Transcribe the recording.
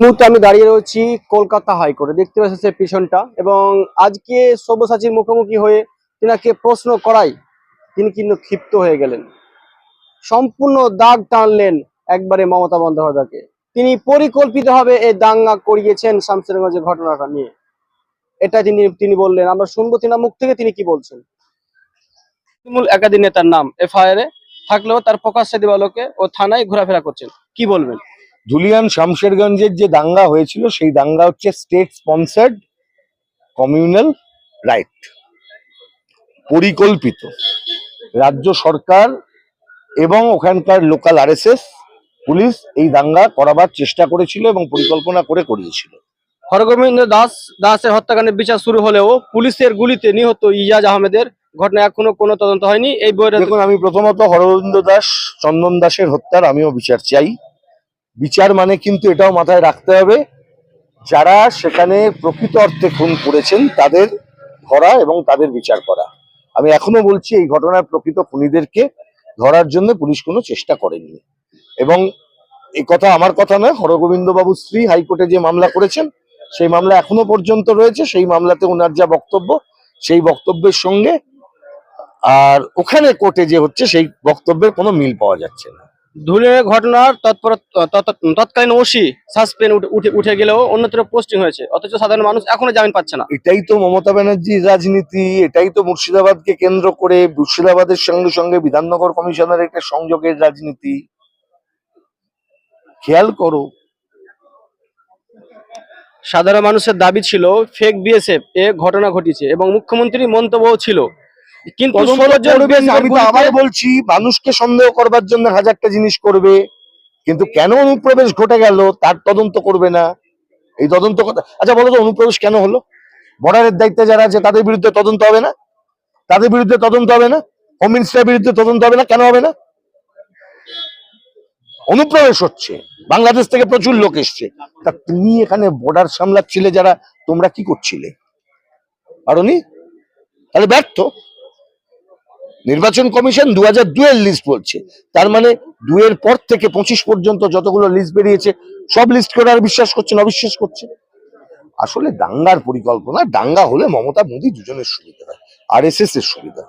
মুহূর্তে আমি দাঁড়িয়ে রয়েছি কলকাতা হাইকোর্টে। দেখতে পাচ্ছেন সে পিছনটা এবং আজকে সব্যসাচীর মুখোমুখি হয়ে তিনাকে প্রশ্ন করাই তিনি কিন্তু ক্ষিপ্ত হয়ে গেলেন। সম্পূর্ণ দাগ টানলেন একবারে মমতা বন্দ্যোপাধ্যায়কে। তিনি পরিকল্পিতভাবে এই দাঙ্গা করিয়েছেন শামসেরগঞ্জের ঘটনাটা নিয়ে। এটা তিনি তিনি বললেন। আমরা শুনব তিনার মুখ থেকে তিনি কি বলছেন। তৃণমূল একাধিক নেতার নাম এফআইআর এ থাকলেও তার প্রকাশ্যে দিবালোকে ও থানায় ঘোরাফেরা করছেন। কি বলবেন? ধুলিয়ান শামশেরগঞ্জের যে দাঙ্গা হয়েছিল সেই দাঙ্গা হচ্ছে স্টেট স্পন্সার্ড কমিউনাল রাইট পরিকল্পিত। রাজ্য সরকার এবং ওখানকার লোকাল আরএসএস পুলিশ এই দাঙ্গা করাবার চেষ্টা করেছিল এবং পরিকল্পনা করে করিয়েছিল। হরগোবিন্দ দাস দাসের হত্যাকাণ্ডের বিচার শুরু হলেও পুলিশের গুলিতে নিহত ইজাজ আহমেদের ঘটনা এখনও কোনো তদন্ত হয়নি। এই বইয়ের দেখুন আমি প্রথমত হরগোবিন্দ দাস চন্দন দাসের হত্যার আমিও বিচার চাই। বিচার মানে কিন্তু এটাও মাথায় রাখতে হবে, যারা সেখানে প্রকৃত অর্থে খুন করেছেন তাদের ধরা এবং তাদের বিচার করা। আমি এখনও বলছি, এই ঘটনার প্রকৃত খুনিদেরকে ধরার জন্য পুলিশ কোনো চেষ্টা করেনি। এবং এই কথা আমার কথা নয় হরগোবিন্দ বাবু স্ত্রী হাইকোর্টে যে মামলা করেছেন, সেই মামলা এখনও পর্যন্ত রয়েছে, সেই মামলাতে ওনার যা বক্তব্য, সেই বক্তব্যের সঙ্গে আর ওখানে কোর্টে যে হচ্ছে, সেই বক্তব্যের কোনো মিল পাওয়া যাচ্ছে না। ধুলিয়ানের ঘটনার তৎপর তৎ- তৎকালীন ওসি সাসপেন্ড উঠে উঠে গেলেও অন্যত্র পোস্টিং হয়েছে অথচ সাধারণ মানুষ এখনও জামিন পাচ্ছে না। এটাই তো মমতা ব্যানার্জির রাজনীতি এটাই তো মুর্শিদাবাদকে কেন্দ্র করে মুর্শিদাবাদের সঙ্গে সঙ্গে বিধাননগর কমিশনের একটা সংযোগের রাজনীতি। খেয়াল করো। সাধারণ মানুষের দাবি ছিল ফেক বিএসএফ এ ঘটনা ঘটিয়েছে এবং মুখ্যমন্ত্রীর মন্তব্য ছিল। কিন্তু আমি তো আবার বলছি মানুষকে সন্দেহ করবার জন্য হাজারটা জিনিস করবে কিন্তু কেন অনুপ্রবেশ ঘটে গেল তার তদন্ত করবে না? এই তদন্ত আচ্ছা বলো তো অনুপ্রবেশ কেন হলো? বর্ডারের দায়িত্বে যারা আছে তাদের বিরুদ্ধে তদন্ত হবে না? তাদের বিরুদ্ধে তদন্ত হবে না? হোম মিনিস্টারের বিরুদ্ধে তদন্ত হবে না? কেন হবে না? অনুপ্রবেশ হচ্ছে। বাংলাদেশ থেকে প্রচুর লোক এসছে। তা তুমি এখানে বর্ডার সামলাচ্ছিলে যারা তোমরা কি করছিলে? পারোনি? তাহলে ব্যর্থ। নির্বাচন কমিশন দু হাজার দুয়ের লিস্ট বলছে তার মানে দুয়ের পর থেকে পঁচিশ পর্যন্ত যতগুলো লিস্ট বেরিয়েছে, সব লিস্ট করে আর বিশ্বাস করছেন অবিশ্বাস করছে আসলে দাঙ্গার পরিকল্পনা, দাঙ্গা হলে মমতা মোদী দুজনের সুবিধা হয়, আর এস এর সুবিধা।